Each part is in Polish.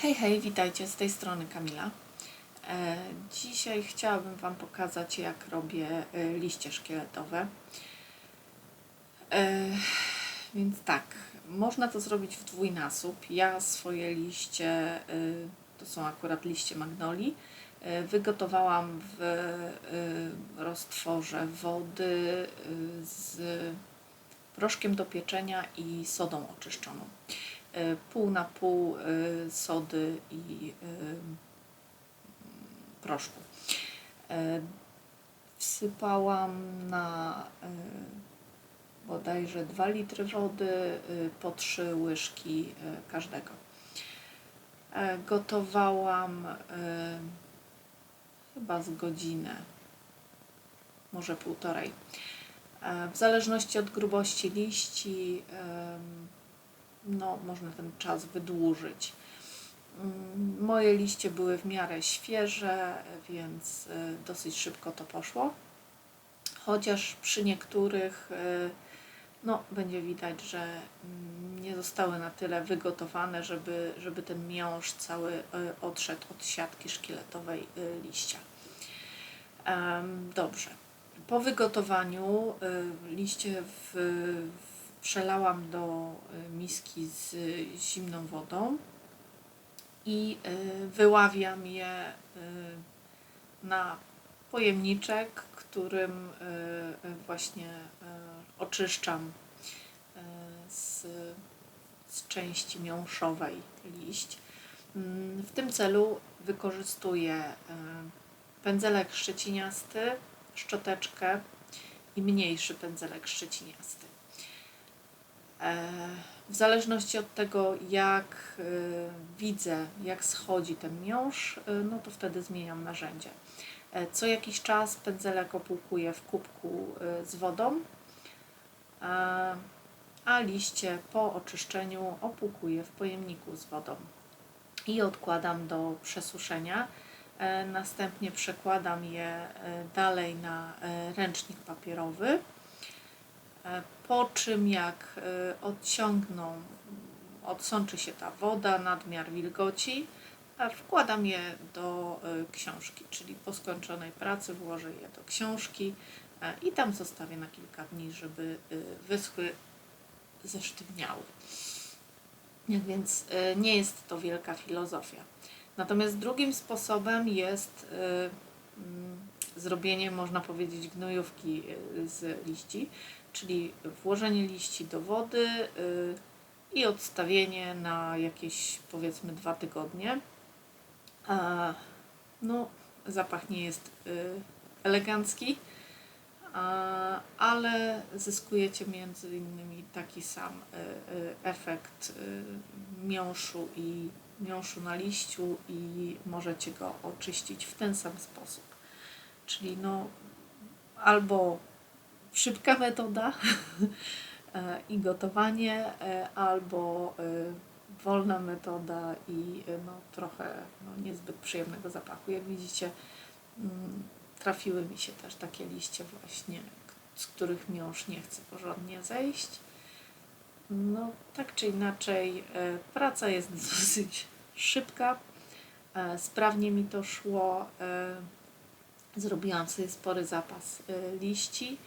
Hej, hej, witajcie z tej strony Kamila. E, dzisiaj chciałabym Wam pokazać, jak robię e, liście szkieletowe. E, więc tak, można to zrobić w dwójnasób. Ja swoje liście, to są akurat liście magnolii, e, wygotowałam w roztworze wody z proszkiem do pieczenia i sodą oczyszczoną. E, Pół na pół e, sody i e, proszku. Wsypałam na bodajże 2 litry wody po 3 łyżki każdego. Gotowałam chyba z godzinę, może półtorej. W zależności od grubości liści, no, można ten czas wydłużyć. Mm, Moje liście były w miarę świeże, więc y, dosyć szybko to poszło. Chociaż przy niektórych y, no, będzie widać, że mm, nie zostały na tyle wygotowane, żeby, żeby ten miąższ cały y, odszedł od siatki szkieletowej liścia. Dobrze. Po wygotowaniu liście w, przelałam do y, miski z zimną wodą i y, wyławiam je y, na pojemniczek, którym y, y, właśnie y, oczyszczam y, z, z części miąższowej liść. Mm, W tym celu wykorzystuję y, pędzelek szczeciniasty, szczoteczkę i mniejszy pędzelek szczeciniasty. E, W zależności od tego, jak y, widzę, jak schodzi ten miąższ, y, no to wtedy zmieniam narzędzie. E, Co jakiś czas pędzelek opłukuję w kubku z wodą, a, liście po oczyszczeniu opłukuję w pojemniku z wodą i odkładam do przesuszenia. E, Następnie przekładam je e, dalej na e, ręcznik papierowy. E, Po czym jak e, odciągną, odsączy się ta woda, nadmiar wilgoci, wkładam je do e, książki, czyli po skończonej pracy włożę je do książki i tam zostawię na kilka dni, żeby wyschły, zesztywniały. Więc nie jest to wielka filozofia. Natomiast drugim sposobem jest mm, zrobienie, można powiedzieć, gnojówki z liści, czyli włożenie liści do wody y, i odstawienie na jakieś powiedzmy dwa tygodnie. No, zapach nie jest y, elegancki, ale zyskujecie między innymi taki sam y, efekt miąższu i miąższu na liściu i możecie go oczyścić w ten sam sposób. Czyli no albo szybka metoda e, i gotowanie, e, albo e, wolna metoda i no, trochę no, niezbyt przyjemnego zapachu. Jak widzicie, mm, trafiły mi się też takie liście właśnie, z których miąższ nie chce porządnie zejść. No, tak czy inaczej, praca jest dosyć szybka. Sprawnie mi to szło. Zrobiłam sobie spory zapas liści.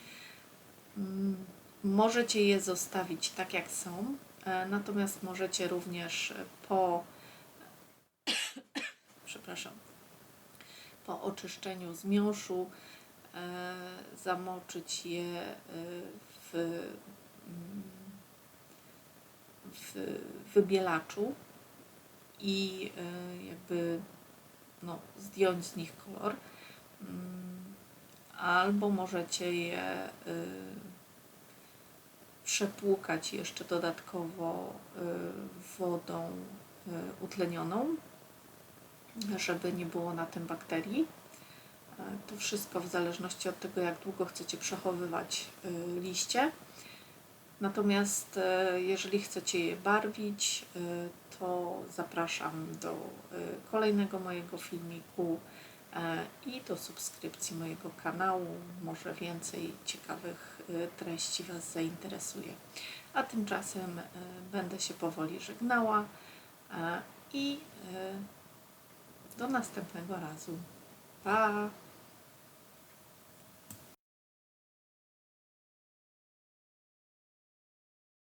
Mm, Możecie je zostawić tak jak są, e, natomiast możecie również e, po przepraszam, po oczyszczeniu z miąższu e, zamoczyć je e, w, mm, w wybielaczu i jakby no, zdjąć z nich kolor. Mm, Albo możecie je y, przepłukać jeszcze dodatkowo y, wodą y, utlenioną, żeby nie było na tym bakterii. E, To wszystko w zależności od tego, jak długo chcecie przechowywać y, liście. Natomiast jeżeli chcecie je barwić, y, to zapraszam do y, kolejnego mojego filmiku i do subskrypcji mojego kanału. Może więcej ciekawych y, treści Was zainteresuje. A tymczasem y, będę się powoli żegnała e, i e, do następnego razu. Pa!